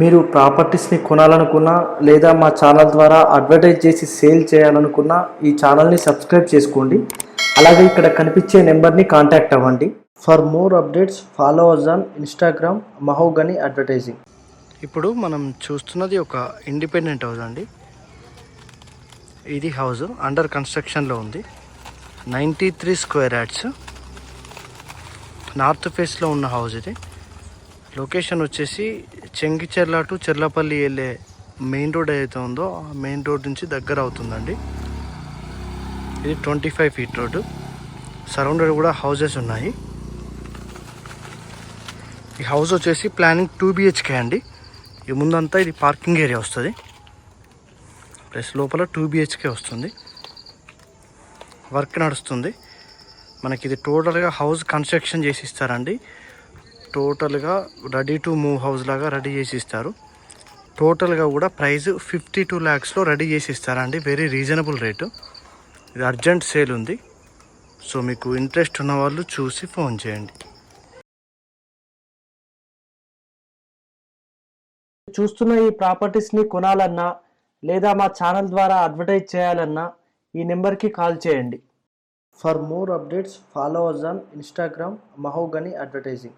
మీరు ప్రాపర్టీస్ని కొనాలనుకున్నా లేదా మా ఛానల్ ద్వారా అడ్వర్టైజ్ చేసి సేల్ చేయాలనుకున్నా ఈ ఛానల్ని సబ్స్క్రైబ్ చేసుకోండి. అలాగే ఇక్కడ కనిపించే నెంబర్ని కాంటాక్ట్ అవ్వండి. For more updates follow us on Instagram Mahogany Advertising. ఇప్పుడు మనం చూస్తున్నది ఒక ఇండిపెండెంట్ హౌస్ అండి. ఇది హౌస్ అండర్ కన్స్ట్రక్షన్లో ఉంది. Ninety three square yards north ఫేస్లో ఉన్న హౌస్ ఇది. లొకేషన్ వచ్చేసి చెంగిచెర్ల టు చెర్లపల్లి వెళ్ళే మెయిన్ రోడ్ ఏదైతే ఉందో ఆ మెయిన్ రోడ్ నుంచి దగ్గర అవుతుందండి. ఇది twenty five feet road. Surrounded కూడా హౌజెస్ ఉన్నాయి. ఈ హౌస్ వచ్చేసి ప్లానింగ్ టూ బిహెచ్కే అండి. ఈ ముందంతా ఇది పార్కింగ్ ఏరియా వస్తుంది. ప్లస్ లోపల టూ బిహెచ్కే వస్తుంది. వర్క్ నడుస్తుంది. మనకి ఇది టోటల్గా హౌస్ కన్స్ట్రక్షన్ చేసి ఇస్తారండి. టోటల్గా రెడీ టు మూవ్ హౌస్ లాగా రెడీ చేసి ఇస్తారు. టోటల్గా కూడా ప్రైస్ ఫిఫ్టీ టూ ల్యాక్స్లో రెడీ చేసి ఇస్తారండి. Very reasonable rate. ఇది అర్జెంట్ సేల్ ఉంది. సో మీకు ఇంట్రెస్ట్ ఉన్న వాళ్ళు చూసి ఫోన్ చేయండి. చూస్తున్న ఈ ప్రాపర్టీస్ని కొనాలన్నా లేదా మా ఛానల్ ద్వారా అడ్వర్టైజ్ చేయాలన్నా ఈ నెంబర్కి కాల్ చేయండి. For more updates follow us on Instagram Mahogany Advertising.